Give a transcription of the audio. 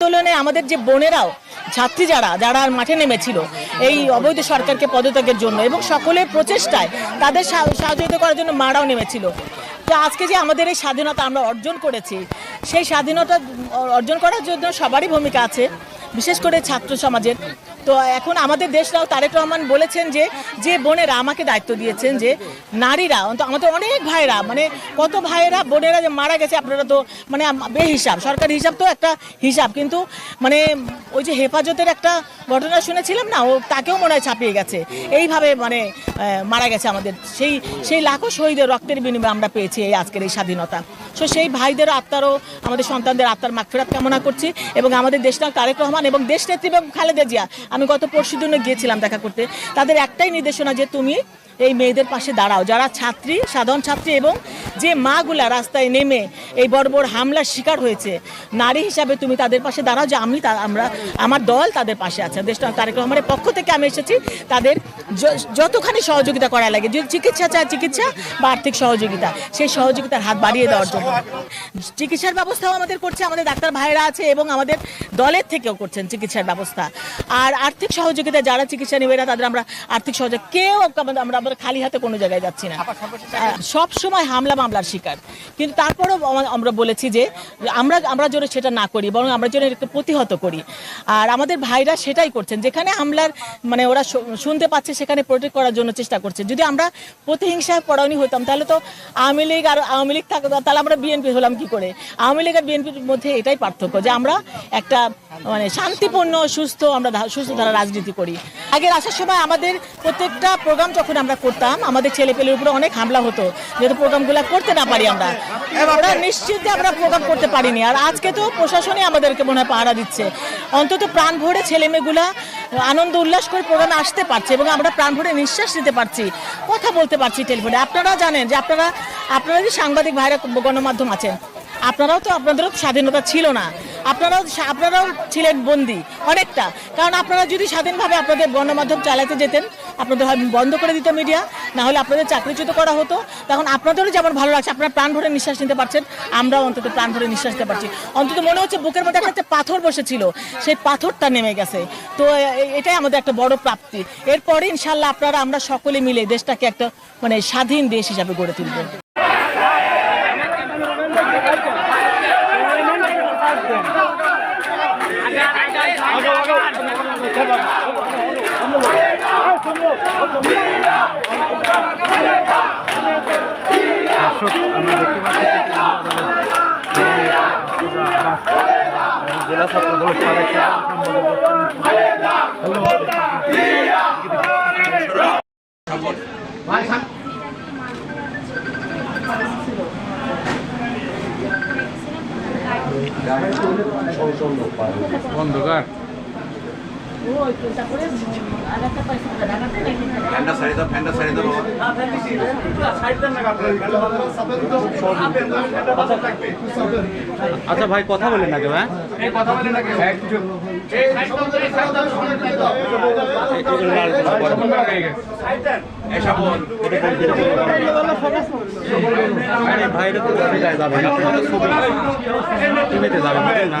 আন্দোলনে আমাদের যে বোনেরাও, ছাত্রী যারা যারা মাঠে নেমেছিল, এই অবৈধ সরকারকে পদত্যাগের জন্য এবং সকলের প্রচেষ্টায় তাদের সহযোগিতা করার জন্য মারাও নেমেছিল। তো আজকে যে আমাদের এই স্বাধীনতা আমরা অর্জন করেছি, সেই স্বাধীনতা অর্জন করার জন্য সবারই ভূমিকা আছে, বিশেষ করে ছাত্র সমাজের। তো এখন আমাদের দেশরাও তারেক রহমান বলেছেন যে যে বোনেরা আমাকে দায়িত্ব দিয়েছেন যে নারীরা, অন্ত আমাদের অনেক ভাইরা মানে কত ভাইয়েরা, বোনেরা যে মারা গেছে, আপনারা তো মানে বেহিসাব, সরকারি হিসাব তো একটা হিসাব, কিন্তু মানে ওই যে হেফাজতের একটা ঘটনা শুনেছিলাম না, ও তাকেও মনে হয় ছাপিয়ে গেছে। এইভাবে মানে মারা গেছে আমাদের, সেই সেই লাখো শহীদের রক্তের বিনিময়ে আমরা পেয়েছি এই আজকের এই স্বাধীনতা। সো সেই ভাইদের আত্মারও, আমাদের সন্তানদের আত্মার মাগফিরাত কামনা করছি, এবং আমাদের দেশনায়ক তারেক রহমান এবং দেশ নেত্রী খালেদা জিয়া আমি গত পরশু দিনে গিয়েছিলাম দেখা করতে। তাদের একটাই নির্দেশনা যে তুমি এই মেয়েদের পাশে দাঁড়াও। যারা ছাত্রী, সাধারণ ছাত্রী এবং যে মাগুলা রাস্তায় নেমে এই বড় বড় হামলার শিকার হয়েছে, নারী হিসাবে তুমি তাদের পাশে দাঁড়াও যে আমি আমরা আমার দল তাদের পাশে আছে। দেশটা তারেক রহমানের পক্ষ থেকে আমি এসেছি তাদের যতখানি সহযোগিতা করা লাগে যদি চিকিৎসা চায় চিকিৎসা বা আর্থিক সহযোগিতা সেই সহযোগিতার হাত বাড়িয়ে দেওয়ার জন্য। চিকিৎসার ব্যবস্থাও আমাদের করছে আমাদের ডাক্তার ভাইরা আছে এবং আমাদের দলের থেকেও করছেন চিকিৎসার ব্যবস্থা। আর আর্থিক সহযোগিতা যারা চিকিৎসা নেবে না তাদের আমরা আর্থিক সহযোগ কেউ আমরা আমরা খালি হাতে কোনো জায়গায় যাচ্ছি না। সব সময় হামলা মামলার শিকার। কিন্তু তারপরেও আমরা বলেছি যে আমরা আমরা যেন সেটা না করি বরং আমরা যেন একটু প্রতিহত করি। আর আমাদের ভাইরা সেটাই করছেন। যেখানে হামলার মানে ওরা শুনতে পাচ্ছে সেখানে প্রোটেক্ট করার জন্য চেষ্টা করছে। যদি আমরা প্রতিহিংসায় পড়ানি হতাম, তাহলে তো আওয়ামী লীগ আর আওয়ামী লীগ থাকতো তাহলে আমরা বিএনপি হলাম কি করে? আওয়ামী লীগ আর বিএনপির মধ্যে এটাই পার্থক্য, যে আমরা একটা মানে শান্তিপূর্ণ, সুস্থ, আমরা সুস্থ ধারা রাজনীতি করি। আগের আসার সময় আমাদের প্রত্যেকটা প্রোগ্রাম যখন আমরা করতাম, আমাদের ছেলে পেলের উপরে অনেক হামলা হতো, যেহেতু প্রোগ্রামগুলো করতে না পারি আমরা। ওরা নিশ্চিত আমরা প্রোগ্রাম করতে পারিনি। আর আজকে তো প্রশাসনই আমাদেরকে মনে হয় পাহারা দিচ্ছে। অন্তত প্রাণ ভরে ছেলে মেয়েগুলা আনন্দ উল্লাস করে প্রোগ্রামে আসতে পারছে এবং আমরা প্রাণ ভরে নিঃশ্বাস নিতে পারছি। কথা বলতে পারছি টেলিফোনে। আপনারা জানেন যে আপনারা আপনারা যে সাংবাদিক ভাইরা গণমাধ্যম আছেন, আপনারাও তো আপনাদেরও স্বাধীনতা ছিল না। আপনারাও আপনারাও ছিলেন বন্দি, অনেকটা। কারণ আপনারা যদি স্বাধীনভাবে আপনাদের গণমাধ্যম চালাতে যেতেন আপনাদের হয় বন্ধ করে দিত মিডিয়া না হলে আপনাদের চাকরিচ্যুত করা হতো তখন আপনাদেরও যেমন ভালো লাগছে আপনারা প্রাণ ভরে নিঃশ্বাস নিতে পারছেন আমরাও অন্তত প্রাণ ভরে নিঃশ্বাস নিতে পারছি অন্তত মনে হচ্ছে বুকের মধ্যে একটা পাথর বসেছিল সেই পাথরটা নেমে গেছে তো এটাই আমাদের একটা বড় প্রাপ্তি এরপরে ইনশাল্লাহ আপনারা আমরা সকলে মিলে দেশটাকে একটা মানে স্বাধীন দেশ হিসাবে গড়ে তুলব দর্শক আমরা দেখতে পাচ্ছি অন্ধকার আচ্ছা ভাই কথা বলেন আগে ভাই। আরে ভাই এটা তো জায়গায় যাবে না টিভিতে যাবে না?